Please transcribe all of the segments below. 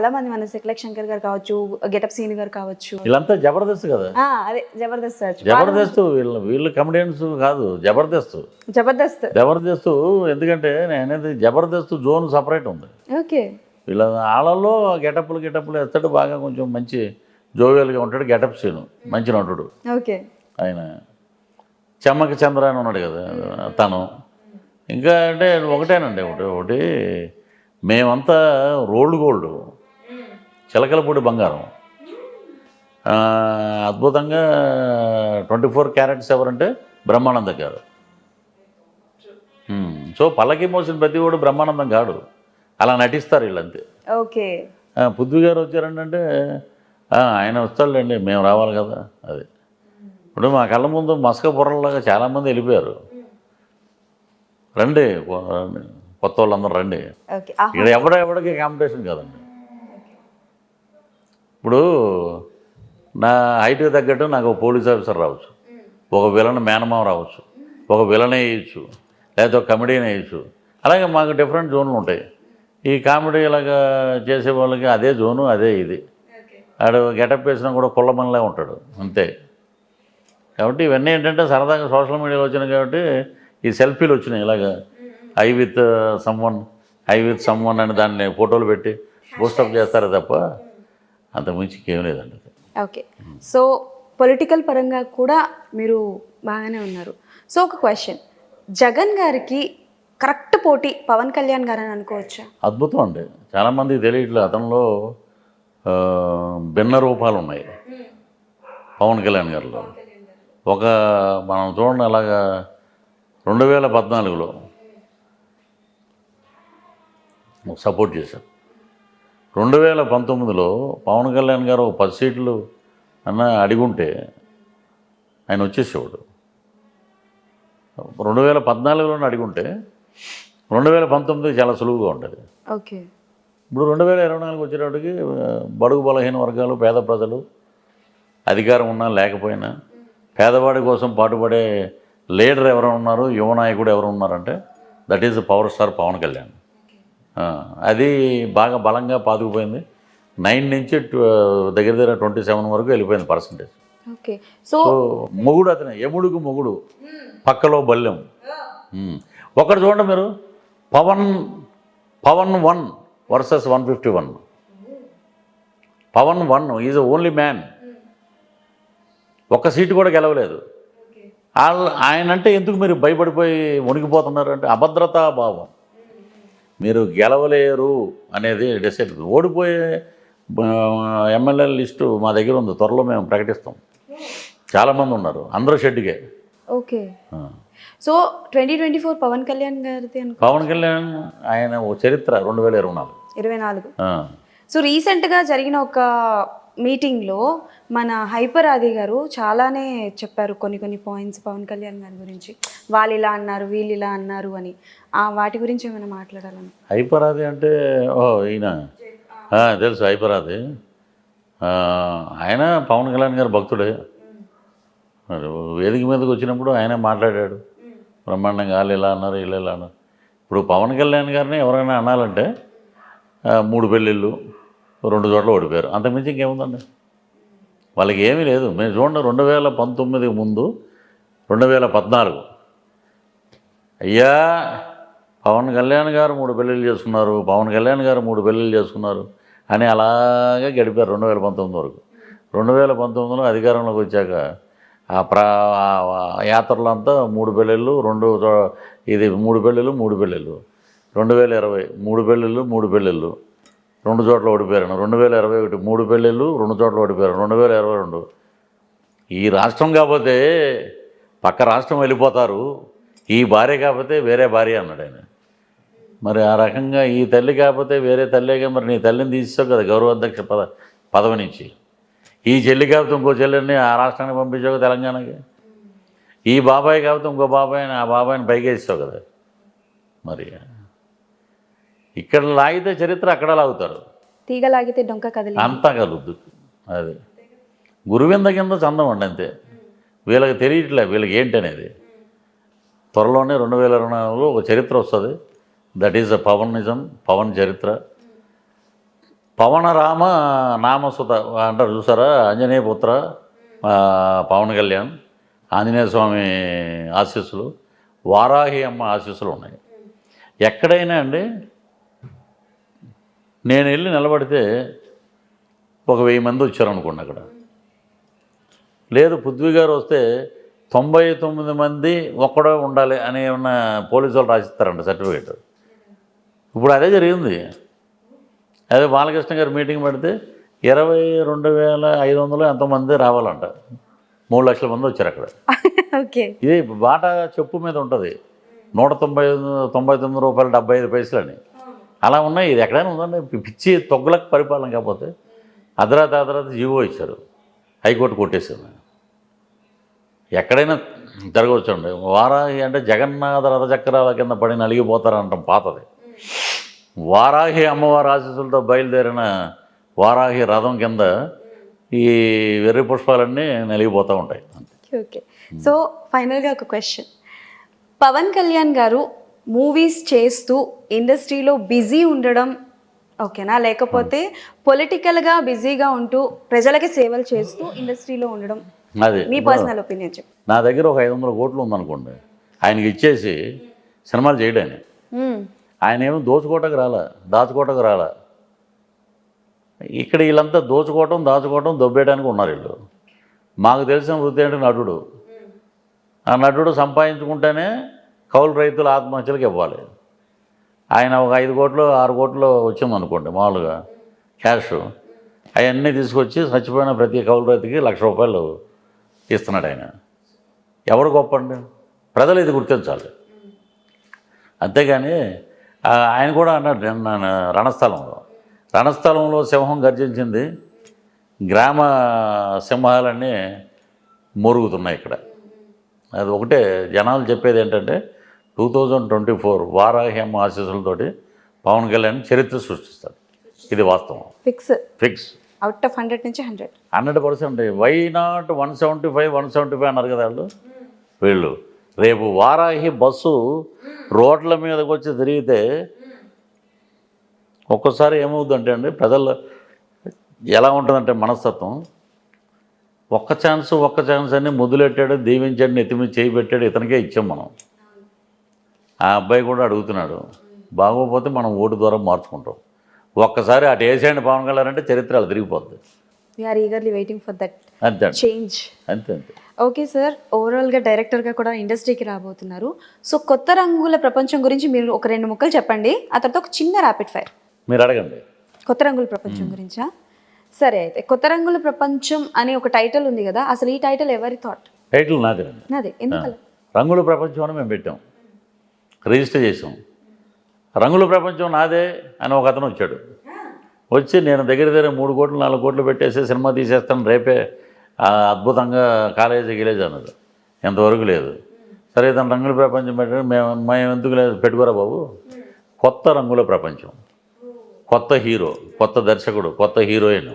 చాలా మంది మన శిఖలక్ శంకర్ గారు కావచ్చు గెటప్ సీన్ గారు కావచ్చు. వీళ్ళంతా జబర్దస్త్ కదా? అదే జబర్దస్త్ జబర్దస్త్ వీళ్ళు వీళ్ళు కమెడియన్స్ కాదు జబర్దస్త్. జబర్దస్త్. జబర్దస్త్ ఎందుకంటే నేను అనేది జబర్దస్త్ జోన్ సపరేట్ ఉంది. ఓకే. వీళ్ళ ఆళ్ళల్లో గెటప్లు గెటప్లు ఎత్తడు బాగా కొంచెం మంచి జోవియల్గా ఉంటాడు గెటప్ సీను మంచి నటుడు. ఓకే. ఆయన చెమ్మక చంద్ర అని ఉన్నాడు కదా తను. ఇంకా అంటే ఒకటేనండి ఒకటి ఒకటి మేమంతా రోల్డ్ గోల్డ్. చిలకలపూడి బంగారం. అద్భుతంగా ట్వంటీ ఫోర్ క్యారెట్స్ ఎవరంటే బ్రహ్మానందం గారు. సో పల్లకి మోసిన ప్రతి కూడా బ్రహ్మానందం కాడు. అలా నటిస్తారు వీళ్ళంతే. ఓకే. ఆ, పృథ్వీ గారు వచ్చారంటే "ఆ, ఆయన వస్తాడులేండి మేము రావాలి కదా అది. ఇప్పుడు మా కళ్ళ ముందు మసక బుర్రలాగా చాలామంది వెళ్ళిపోయారు. రండి. కొత్త వాళ్ళందరూ రండి. ఇక్కడ ఎవడ ఎవడికి కాంపిటీషన్ కాదండి. ఇప్పుడు నా హైట్కి తగ్గట్టు నాకు ఒక పోలీస్ ఆఫీసర్ రావచ్చు. ఒక విలన్ మేనమామ రావచ్చు. ఒక విలన్ వేయచ్చు. లేకపోతే ఒక కమెడీని వేయచ్చు. అలాగే మాకు డిఫరెంట్ జోన్లు ఉంటాయి. ఈ కామెడీ ఇలాగా చేసే వాళ్ళకి అదే జోను అదే ఇది. ఆడు గెటప్ వేసినా కూడా కుళ్ళమనిలా ఉంటాడు. అంతే. కాబట్టి ఇవన్నీ ఏంటంటే సరదాగా సోషల్ మీడియాలో వచ్చినాయి కాబట్టి ఈ సెల్ఫీలు వచ్చినాయి ఇలాగా. I with someone I with someone అని దాన్ని ఫోటోలు పెట్టి పోస్టప్ చేస్తారు తప్ప అంత మించి ఏం లేదండి ఓకే. సో పొలిటికల్ పరంగా కూడా మీరు బాగానే ఉన్నారు. సో ఒక క్వశ్చన్. జగన్ గారికి కరెక్ట్ పోటీ పవన్ కళ్యాణ్ గారు అని అనుకోవచ్చా? అద్భుతం అండి. చాలామందికి తెలియట్లేదు అతనిలో భిన్న రూపాలు ఉన్నాయి. పవన్ కళ్యాణ్ గారిలో. ఒక మనం చూడండి అలాగా రెండు వేల పద్నాలుగులో. సపోర్ట్ చేశారు. రెండు వేల పంతొమ్మిదిలో పవన్ కళ్యాణ్ గారు ఒక పది సీట్లు అన్న అడిగుంటే ఆయన వచ్చేసేవాడు. రెండు వేల పద్నాలుగులోనే అడిగుంటే రెండు వేల పంతొమ్మిది చాలా సులువుగా ఉంటుంది ఓకే. ఇప్పుడు రెండు వేల ఇరవై నాలుగు వచ్చేటప్పటికి బడుగు బలహీన వర్గాలు పేద ప్రజలు అధికారం ఉన్నా లేకపోయినా పేదవాడి కోసం పాటుపడే లీడర్ ఎవరు ఉన్నారు యువ నాయకుడు ఎవరు ఉన్నారంటే that is power star Pawan Kalyan. అది బాగా బలంగా పాతుకుపోయింది. నైన్ నుంచి దగ్గర దగ్గర ట్వంటీ సెవెన్ వరకు వెళ్ళిపోయింది పర్సంటేజ్. ఓకే. సో మొగుడు అతనే ఎముడుకు మొగుడు. పక్కలో బల్యం. ఒకటి చూడండి మీరు. Pawan Pawan one versus one fifty one. Pawan one is only man ఒక్క సీటు కూడా గెలవలేదు. వాళ్ళ ఆయన అంటే ఎందుకు మీరు భయపడిపోయి వణికిపోతున్నారు అంటే అభద్రతా భావం. మీరు గెలవలేరు అనేది డిసైడ్ ఓడిపోయే ఎమ్మెల్యే లిస్టు మా దగ్గర ఉంది. త్వరలో మేము ప్రకటిస్తాం. చాలామంది ఉన్నారు. అందరూ షెడ్కే okay. So twenty twenty four Pawan Kalyan గారిది అనుకో పవన్ కళ్యాణ్ ఆయన ఓ చరిత్ర రెండు వేల ఇరవై నాలుగు. ఇరవై నాలుగు. సో రీసెంట్గా జరిగిన ఒక మీటింగ్లో మన హైపర్ ఆది గారు చాలానే చెప్పారు కొన్ని కొన్ని పాయింట్స్ పవన్ కళ్యాణ్ గారి గురించి. వాళ్ళు ఇలా అన్నారు వీళ్ళు ఇలా అన్నారు అని. ఆ వాటి గురించి ఏమైనా మాట్లాడాలని హైపరాది అంటే ఓ ఈయన. తెలుసు హైపరాది ఆయన పవన్ కళ్యాణ్ గారు భక్తుడే. మరి వేదిక మీదకి వచ్చినప్పుడు ఆయన మాట్లాడాడు. బ్రహ్మాండంగా వాళ్ళు ఇలా అన్నారు వీళ్ళు ఇలా అన్నారు. ఇప్పుడు పవన్ కళ్యాణ్ గారిని ఎవరైనా అనాలంటే మూడు పెళ్ళిళ్ళు రెండు చోట్ల ఓడిపోయారు. అంతకుమించి ఇంకేముందండి? వాళ్ళకి ఏమీ లేదు. మేము చూడండి రెండు వేల పంతొమ్మిది ముందు రెండు వేల పద్నాలుగు. అయ్యా పవన్ కళ్యాణ్ గారు మూడు పెళ్ళిళ్ళు చేసుకున్నారు పవన్ కళ్యాణ్ గారు మూడు పెళ్ళిళ్ళు చేసుకున్నారు అని అలాగే గడిపారు రెండు వేల పంతొమ్మిది వరకు. రెండు వేల పంతొమ్మిదిలో అధికారంలోకి వచ్చాక ఆ ప్రా యాత్రలు అంతా మూడు పెళ్ళిళ్ళు రెండు ఇది మూడు పెళ్ళిళ్ళు మూడు పెళ్ళిళ్ళు. రెండు వేల ఇరవై మూడు పెళ్ళిళ్ళు మూడు పెళ్ళిళ్ళు. రెండు చోట్ల ఓడిపోయారు రెండు వేల ఇరవై ఒకటి మూడు పెళ్ళిళ్ళు రెండు చోట్ల ఓడిపోయారు. రెండు వేల ఇరవై రెండు. ఈ రాష్ట్రం కాకపోతే పక్క రాష్ట్రం వెళ్ళిపోతారు. ఈ భార్య కాకపోతే వేరే భార్య అన్నాడు ఆయన. మరి ఆ రకంగా ఈ తల్లి కాకపోతే వేరే తల్లిగా మరి నీ తల్లిని తీసేసావు కదా గౌరవాధ్యక్ష పద పదవి నుంచి. ఈ చెల్లి కాకపోతే ఇంకో చెల్లెని ఆ రాష్ట్రానికి పంపించావు తెలంగాణకి? ఈ బాబాయ్ కాకపోతే ఇంకో బాబాయ్ ఆ బాబాయ్ని పైకి కదా మరి. ఇక్కడ లాగితే చరిత్ర అక్కడ లాగుతారు. తీగ లాగితే డొంక కదిలి. అంతా కలుద్దు అది. గురువింద కింద చందం అండి అంతే. వీళ్ళకి తెలియట్లే వీళ్ళకి ఏంటి అనేది త్వరలోనే రెండు వేల ఇరవై నాలుగులో ఒక చరిత్ర వస్తుంది. దట్ ఈజ్ అ పవనిజం పవన్ చరిత్ర. పవన రామ నామసుత అంటారు చూసారా? ఆంజనేయ పుత్ర పవన్ కళ్యాణ్ ఆంజనేయ స్వామి ఆశీస్సులు వారాహి అమ్మ ఆశీస్సులు ఉన్నాయి. ఎక్కడైనా అండి నేను వెళ్ళి నిలబడితే ఒక వెయ్యి మంది వచ్చారు అనుకోండి అక్కడ. లేదు పృథ్వీ గారు వస్తే తొంభై తొమ్మిది మంది ఒక్కడే ఉండాలి అని ఏమన్నా పోలీసు వాళ్ళు రాసిస్తారంట సర్టిఫికేట్. ఇప్పుడు అదే జరిగింది. అదే బాలకృష్ణ గారు మీటింగ్ పెడితే ఇరవై రెండు వేల ఐదు వందలు ఎంతమంది రావాలంట. మూడు లక్షల మంది వచ్చారు అక్కడ. ఓకే. ఇది బాట చెప్పు మీద ఉంటుంది. నూట తొంభై తొంభై తొమ్మిది రూపాయలు డెబ్బై ఐదు పైసలని. అలా ఉన్నాయి. ఇది ఎక్కడైనా ఉందండి. పిచ్చి తొగ్గులకు పరిపాలన కాకపోతే అర్ధరాత్రి అర్ధరాత్రి జీవో ఇచ్చారు. హైకోర్టు కొట్టేసింది ఎక్కడైనా జరగవచ్చండి వారాహి అంటే జగన్నాథ రథచక్రాల కింద పడి నలిగిపోతారంటాం పాతది. వారాహి అమ్మవారి ఆశీస్సులతో బయలుదేరిన వారాహి రథం కింద ఈ వెర్రి పుష్పాలన్నీ నలిగిపోతూ ఉంటాయి. ఓకే. సో ఫైనల్గా ఒక క్వశ్చన్. పవన్ కళ్యాణ్ గారు మూవీస్ చేస్తూ ఇండస్ట్రీలో బిజీ ఉండడం ఓకేనా లేకపోతే పొలిటికల్గా బిజీగా ఉంటూ ప్రజలకి సేవలు చేస్తూ ఇండస్ట్రీలో ఉండడం. అది. మీ పర్సనల్ ఒపీనియన్ చెప్పు. నా దగ్గర ఒక ఐదు వందల కోట్లు ఉందనుకోండి ఆయనకి ఇచ్చేసి సినిమాలు చేయడానికి మ్మ్. ఆయన ఏమో దోచుకోవటకు రాలా దాచుకోవటకు రాలా. ఇక్కడ వీళ్ళంతా దోచుకోవటం దాచుకోవటం దొబ్బేయడానికి ఉన్నారు వీళ్ళు. మాకు తెలిసిన వృత్తి అంటే నటుడు? ఆ నటుడు సంపాదించుకుంటేనే కౌలు రైతుల ఆత్మహత్యలకు ఇవ్వాలి. ఆయన ఒక ఐదు కోట్లు ఆరు కోట్లు వచ్చిందనుకోండి మామూలుగా క్యాష్. అవన్నీ తీసుకొచ్చి చచ్చిపోయిన ప్రతి కౌలు రైతుకి లక్ష రూపాయలు ఇస్తున్నాడు ఆయన. ఎవడు గొప్ప అండి? ప్రజలు ఇది గుర్తించాలి. అంతేగాని ఆయన కూడా అన్నాడు రణస్థలంలో. రణస్థలంలో సింహం గర్జించింది. గ్రామ సింహాలన్నీ మురుగుతున్నాయి ఇక్కడ. అది ఒకటే జనాలు చెప్పేది ఏంటంటే టూ థౌజండ్ ట్వంటీ ఫోర్ వారాహ్యం ఆశీస్సులతోటి పవన్ కళ్యాణ్ చరిత్ర సృష్టిస్తాడు. ఇది వాస్తవం. Fix. Fix. Out of hundred నుంచి hundred. Hundred percent. Why not one seventy five one seventy five అన్నారు కదా వాళ్ళు? వీళ్ళు. రేపు వారాహి బస్సు రోడ్ల మీదకి వచ్చి తిరిగితే ఒక్కోసారి ఏమవుతుందంటే అండి ప్రజల్లో ఎలా ఉంటుందంటే మనస్తత్వం. ఒక్క ఛాన్స్ ఒక్క ఛాన్స్ అని ముద్దులెట్టాడు దీవించాడు నెత్తి మీద చేయి పెట్టాడు ఇతనికే ఇచ్చాం మనం. ఆ అబ్బాయి కూడా అడుగుతున్నాడు బాగోపోతే మనం ఓటు ద్వారా మార్చుకుంటాం. ఒక్కసారి అటు వేసేయండి పవన్ కళ్యాణ్ అంటే చరిత్ర అలా తిరిగిపోద్ది. We are eagerly waiting for that అంతే. చేంజ్ అంతే అంతే. ఓకే సార్ ఓవరాల్గా డైరెక్టర్గా కూడా ఇండస్ట్రీకి రాబోతున్నారు. సో కొత్త రంగుల ప్రపంచం గురించి మీరు ఒక రెండు ముక్కలు చెప్పండి. ఆ తర్వాత ఒక చిన్న ర్యాపిడ్ ఫైర్ మీరు అడగండి. కొత్త రంగుల ప్రపంచం గురించా? సరే అయితే కొత్త రంగుల ప్రపంచం అని ఒక టైటిల్ ఉంది కదా అసలు ఈ టైటిల్ ఎవరి థాట్ టైటిల్ నాదేనండి. నాదే. ఎందుకలా రంగుల ప్రపంచం అని మేము పెట్టాం. రిజిస్టర్ చేసాం రంగుల ప్రపంచం నాదే అని ఒక అతను వచ్చాడు. వచ్చి నేను దగ్గర దగ్గర మూడు కోట్లు నాలుగు కోట్లు పెట్టేసి సినిమా తీసేస్తాను రేపే అద్భుతంగా కాలేజీ గిలేజ్ అన్నది. ఎంతవరకు లేదు. సరే తన రంగుల ప్రపంచం పెట్టాడు. మేము మేము ఎందుకు లేదు? పెట్టుకోరా బాబు. కొత్త రంగుల ప్రపంచం. కొత్త హీరో కొత్త దర్శకుడు కొత్త హీరోయిన్.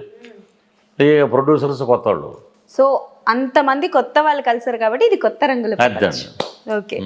ప్రొడ్యూసర్స్ కొత్త వాళ్ళు సో అంతమంది కొత్త వాళ్ళు కలిసారు కాబట్టి ఇది కొత్త రంగుల ఓకే.